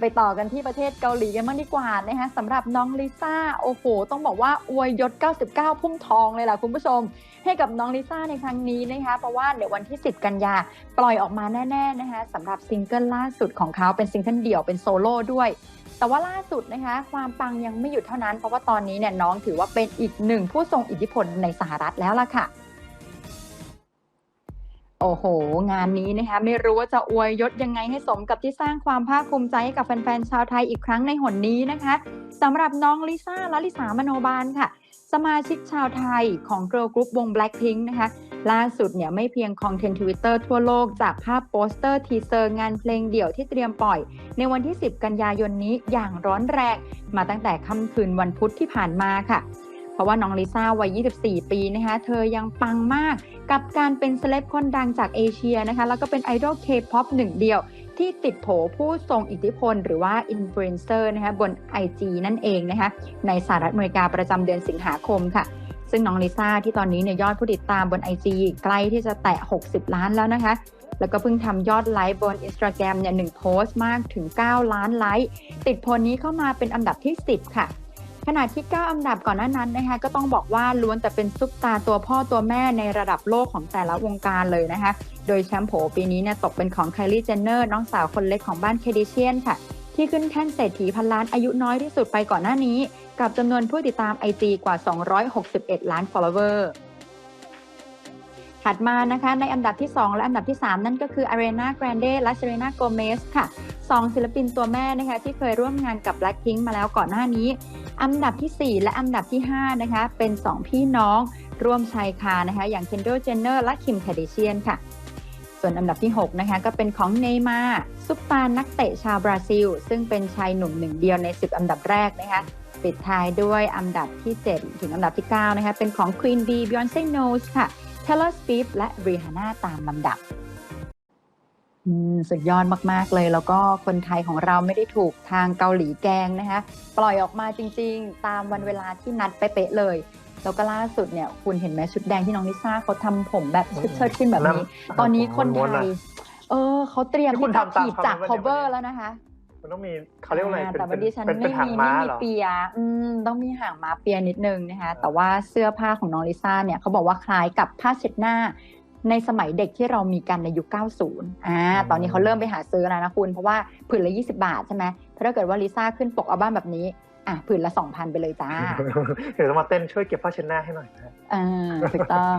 ไปต่อกันที่ประเทศเกาหลีกันบ้างดีกว่านะคะสำหรับน้องลิซ่าโอ้โห ต้องบอกว่าอวยยศ 99 พุ่มทองเลยล่ะคุณผู้ชม ให้กับน้องลิซ่าในครั้งนี้นะคะเพราะว่าในวันที่ 10 กันยา ปล่อยออกมาแน่ๆนะคะสำหรับซิงเกิลล่าสุดของเขาเป็นซิงเกิลเดี่ยวเป็นโซโล่ด้วยแต่ว่าล่าสุดนะคะความปังยังไม่หยุดเท่านั้น เพราะว่าตอนนี้เนี่ยน้องถือว่าเป็นอีกหนึ่งผู้ทรงอิทธิพลในสหรัฐแล้วล่ะค่ะ โอ้โห งานนี้นะคะไม่รู้ว่าจะอวยยศยังไงให้สมกับที่สร้างความภาคภูมิใจให้กับแฟนๆชาวไทยอีกครั้งในหนนี้นะคะสำหรับน้องลิซ่าและลิสามโนบาลค่ะ สมาชิกชาวไทยของเกิร์ลกรุ๊ปวง Blackpink นะคะ ล่าสุดเนี่ยไม่เพียงคอนเทนต์ทวิตเตอร์ทั่วโลกจากภาพโปสเตอร์ทีเซอร์งานเพลงเดี่ยวที่เตรียมปล่อย ในวันที่ 10 กันยายนนี้อย่างร้อนแรงมาตั้งแต่ค่ำคืนวันพุธที่ผ่านมาค่ะ ราะว่าน้องลิซ่าวัย 24 ปีนะคะ เธอยังปังมากกับการเป็นเซเลบคนดังจากเอเชียนะคะ แล้วก็เป็นไอดอลเคป๊อปหนึ่งเดียวที่ติดโผผู้ทรงอิทธิพลหรือว่าอินฟลูเอนเซอร์นะคะบน IG นั่นเองนะคะในสหรัฐอเมริกาประจำเดือนสิงหาคมค่ะ ซึ่งน้องลิซ่าที่ตอนนี้เนี่ยยอดผู้ติดตามบน IG ใกล้ที่จะแตะ 60 ล้านแล้วนะคะ แล้วก็เพิ่งทำยอดไลค์บน Instagram เนี่ยหนึ่งโพสต์มากถึง 9 ล้านไลค์ติดโพลนี้เข้ามาเป็นอันดับที่ 10 ค่ะ ขณะที่ 9 อันดับก่อนหน้านั้นนะคะก็ต้องบอกว่าล้วนแต่เป็นซุปตาตัวพ่อตัวแม่ในระดับโลกของแต่ละวงการเลยนะคะ โดยแชมป์โผปีนี้เนี่ยตกเป็นของ Kylie Jenner น้องสาวคนเล็กของบ้านเคเดเชียนค่ะ ที่ขึ้นแท่นเศรษฐีพันล้านอายุน้อยที่สุดไปก่อนหน้านี้ กับจำนวนผู้ติดตาม IG กว่า 261 ล้าน follower ถัดมานะคะในอันดับที่ 2 และอันดับที่ 3 นั่นก็คือ Ariana Grande และ Selena Gomez ค่ะสองศิลปินตัวแม่นะคะที่เคยร่วมงานกับ Blackpink มาแล้วก่อนหน้านี้ อันดับทีสี่ 4 และอันดับที่ 5 นะคะ เป็น 2 พี่น้องร่วมชายคานะคะ อย่าง Kendall Jenner และ Kim Kardashian ค่ะ ส่วนอันดับที่ 6 นะคะ ก็เป็นของเนย์มาซุปตาร์นักเตะชาวบราซิล ซึ่งเป็นชายหนุ่มหนึ่งเดียวใน 10 อันดับแรกนะคะ ปิดท้ายด้วยอันดับที่ 7 ถึงอันดับที่ 9 นะคะ เป็นของ Queen Bee Beyonce Knows ค่ะ Taylor Swift และ Rihanna ตามลำดับ สุดยอดมาก ๆ เลย แล้วก็คนไทยของเราไม่ได้ถูกทางเกาหลีแกล้งนะคะ ปล่อยออกมาจริง ๆ ตามวันเวลาที่นัดเป๊ะๆเลย แล้วก็ล่าสุดเนี่ย คุณเห็นไหมชุดแดงที่น้องลิซ่าเขาทำผมแบบเชิดๆขึ้นแบบนี้ ตอนนี้คนไทย เออเขาเตรียมที่คุณที่จะทำตามถีบจากเขาไหม cover แล้วนะคะมันต้องมีเขาเรียกว่าอะไรอ่าเป็นแต่เป็ว่านดิฉันเป็นเป็ไม่นหางมีม้าไม่มีเหรอเปียอืมต้องมีหางม้าเปียนิดนึงนะคะ แต่ว่าเสื้อผ้าของน้องลิซ่าเนี่ยเขาบอกว่าคล้ายกับผ้าเช็ดหน้า ในสมัยเด็กที่เรามีกันในยุค 90 อ่า ตอนนี้เขาเริ่มไปหาซื้อแล้วนะคุณ เพราะว่าผืนละ 20 บาทใช่ไหมถ้าเกิดว่าลิซ่าขึ้นปกอัลบั้มแบบนี้ อะผืนละ 2,000 ไปเลยจ้า เดี๋ยวต้องมาเต้นช่วยเก็บผ้าเช็ดหน้าให้หน่อยนะอ่าถูกต้อง